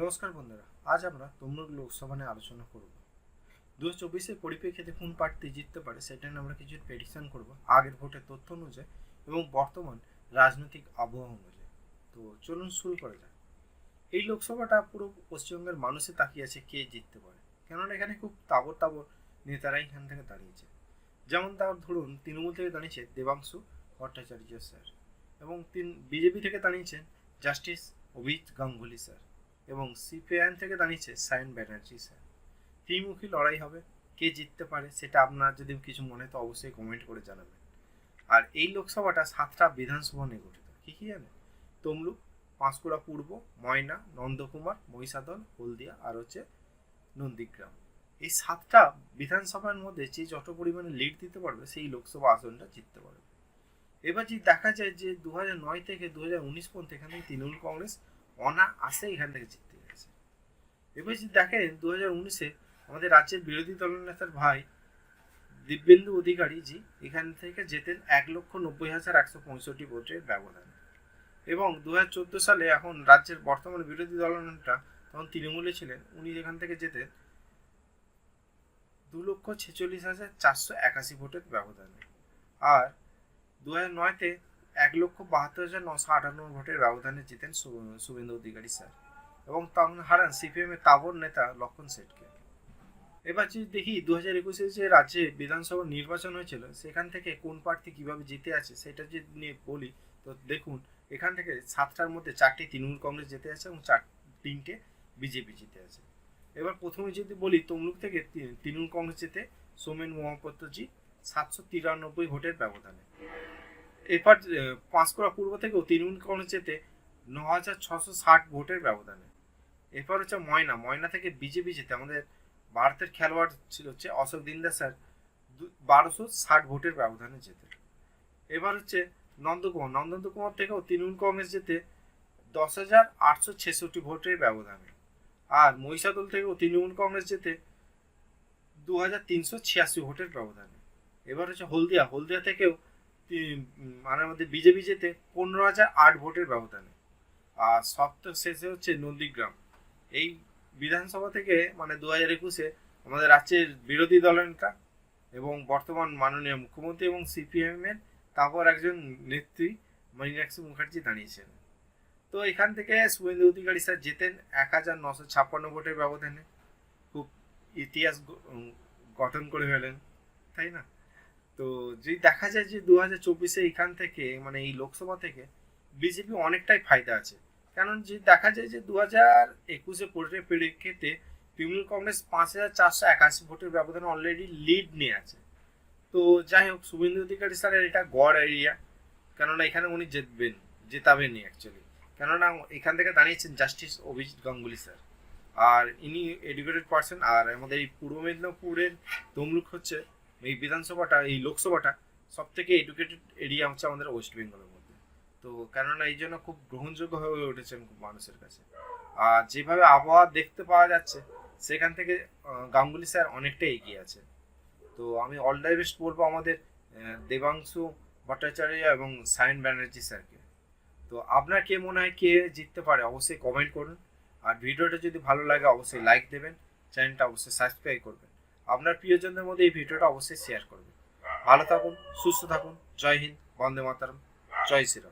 নমস্কার বন্ধুরা, আজ আমরা তমলুক লোকসভা নিয়ে আলোচনা করব। দু হাজার চব্বিশের পরিপ্রেক্ষিতে কোন প্রার্থী জিততে পারে সেটা নিয়ে আমরা কিছু প্রেডিকশন করব আগের ভোটের তথ্য অনুযায়ী এবং বর্তমান রাজনৈতিক আবহাওয়া অনুযায়ী। তো চলুন শুরু করা যাক। এই লোকসভাটা পুরো পশ্চিমবঙ্গের মানুষে তাকিয়ে আছে কে জিততে পারে। কেননা এখানে খুব তাবর তাবর নেতারা এখান থেকে দাঁড়িয়েছে। যেমন তার ধরুন তৃণমূল থেকে দাঁড়িয়েছে দেবাংশু ভট্টাচার্য স্যার এবং তিন বিজেপি থেকে দাঁড়িয়েছেন জাস্টিস অভিজিৎ গাঙ্গুলি স্যার। এবং সিপিআইএম থেকে দাঁড়িয়েছে সায়ন ব্যানার্জি, স্যার। ত্রিমুখী লড়াই হবে। কে জিততে পারে সেটা আপনার যদি কিছু মনে তো অবশ্যই কমেন্ট করে জানাবেন। আর এই লোকসভাটা সাতটা বিধানসভা নিয়ে গঠিত। কী কী জানেন তমলুক, পাঁশকুড়া পূর্ব, ময়না, নন্দকুমার, মহিষাদল, হলদিয়া আর হচ্ছে নন্দীগ্রাম। এই সাতটা বিধানসভার মধ্যে যে যত পরিমাণে লিড দিতে পারবে সেই লোকসভা আসনটা জিততে পারবে। এবার যদি দেখা যায় যে দু নয় থেকে দু হাজার উনিশ পর্যন্ত এখানে তৃণমূল কংগ্রেস অনা আসে এখান থেকে জিততে গেছে। এবার যদি দেখেন দু হাজার উনিশে আমাদের রাজ্যের বিরোধী দলনেতার ভাই দিব্যেন্দু অধিকারী জি এখান থেকে জেতেন এক লক্ষ নব্বই হাজার একশো পঁয়ষট্টি ভোটের ব্যবধান। এবং দু হাজার চোদ্দ সালে এখন রাজ্যের বর্তমান বিরোধী দলনেতা তখন তৃণমূলে ছিলেন, উনি যেখান থেকে যেতেন দু লক্ষ ছেচল্লিশ হাজার চারশো একাশি ভোটের ব্যবধানে। আর দু হাজার নয়তে এক লক্ষ বাহাত্তর হাজার নশো আটান্ন ভোটের ব্যবধানে জিতেন শুভেন্দু অধিকারী স্যার। এবং তখন হারান সিপিএম এর তাবর নেতা লক্ষণ সেটকে এবার যদি দেখি দু হাজার একুশে যে রাজ্যে বিধানসভা নির্বাচন হয়েছিল, সেখান থেকে কোন প্রার্থী কীভাবে জিতে আছে সেটা যদি নিয়ে বলি, তো দেখুন, এখান থেকে সাতটার মধ্যে চারটি তৃণমূল কংগ্রেস জিতে আছে এবং চার, তিনটে বিজেপি জিতে আছে। এবার প্রথমে যদি বলি তমলুক থেকে তৃণমূল কংগ্রেস জিতে সোমেন মহাপত্রজি সাতশো তিরানব্বই ভোটের ব্যবধানে। এরপর পাঁশকুড়া পূর্ব থেকেও তৃণমূল কংগ্রেস যেতে ন হাজার ছশো ষাট ভোটের ব্যবধানে। এরপর হচ্ছে ময়না। ময়না থেকে বিজেপি যেতে আমাদের ভারতের খেলোয়াড় ছিল হচ্ছে অশোক দিন্দা স্যার। বারোশো ষাট ভোটের ব্যবধানে যেতে এবার হচ্ছে নন্দকুমার। নন্দকুমার থেকেও তৃণমূল কংগ্রেস যেতে দশ হাজার আটশো ছেষট্টি ভোটের ব্যবধানে। আর মহিষাদল থেকেও তৃণমূল কংগ্রেস যেতে দু হাজার তিনশো ছিয়াশি ভোটের ব্যবধানে। এবার হচ্ছে হলদিয়া। হলদিয়া থেকেও তি- উম, মানে আমাদের বিজেপি যেতে পনেরো হাজার আট ভোটের ব্যবধানে। আর সপ্ত শেষে হচ্ছে নন্দীগ্রাম। এই বিধানসভা থেকে মানে দু হাজার একুশে আমাদের রাজ্যের বিরোধী দলের নেতা এবং বর্তমান মাননীয় মুখ্যমন্ত্রী এবং সিপিএম এর তারপর একজন নেত্রী মীনাক্ষী মুখার্জি দাঁড়িয়েছেন। তো এখান থেকে শুভেন্দু অধিকারী স্যার জেতেন এক হাজার নশো ছাপ্পান্ন ভোটের ব্যবধানে। খুব ইতিহাস গঠন করে ফেলেন তাই না? তো যদি দেখা যায় যে দু হাজার চব্বিশে এখান থেকে মানে এই লোকসভা থেকে, বিজেপি অনেকটাই ফায়দা আছে। কারণ যে দেখা যায় যে দু হাজার একুশে ভোটের পরিপ্রেক্ষিতে তৃণমূল কংগ্রেস পাঁচ হাজার চারশো একাশি ভোটের ব্যবধানে অলরেডি লিড নিয়ে আছে। তো যাই হোক, শুভেন্দু অধিকারী স্যারের এটা গড় এরিয়া কেননা এখানে উনি জিতবেন, জেতাবেনই অ্যাকচুয়ালি কেননা এখান থেকে দাঁড়িয়েছেন জাস্টিস অভিজিৎ গাঙ্গুলি স্যার। আর ইনি এডুকেটেড পার্সন আর আমাদের এই পূর্ব মেদিনীপুরের তমলুক হচ্ছে এই বিধানসভাটা, এই লোকসভাটা সব থেকে এডুকেটেড এরিয়া হচ্ছে আমাদের ওয়েস্ট বেঙ্গলের মধ্যে। তো কেননা এই জন্য খুব গ্রহণযোগ্য হয়ে উঠেছেন খুব মানুষের কাছে। আর যেভাবে আবহাওয়া দেখতে পাওয়া যাচ্ছে, সেখান থেকে গাঙ্গুলি স্যার অনেকটাই এগিয়ে আছে। তো আমি অল দ্য বেস্ট বলব আমাদের দেবাংশু ভট্টাচার্য এবং সায়ন ব্যানার্জি স্যারকে। তো আপনার কে মনে হয় কে জিততে পারে অবশ্যই কমেন্ট করুন। আর ভিডিওটা যদি ভালো লাগে, অবশ্যই লাইক দেবেন। চ্যানেলটা অবশ্যই সাবস্ক্রাইব করবেন। আপনার প্রিয়জনদের মধ্যে এই ভিডিওটা অবশ্যই শেয়ার করবেন। ভালো থাকুন, সুস্থ থাকুন, জয় হিন্দ, বন্দে মাতারম, জয় শ্রীরাম।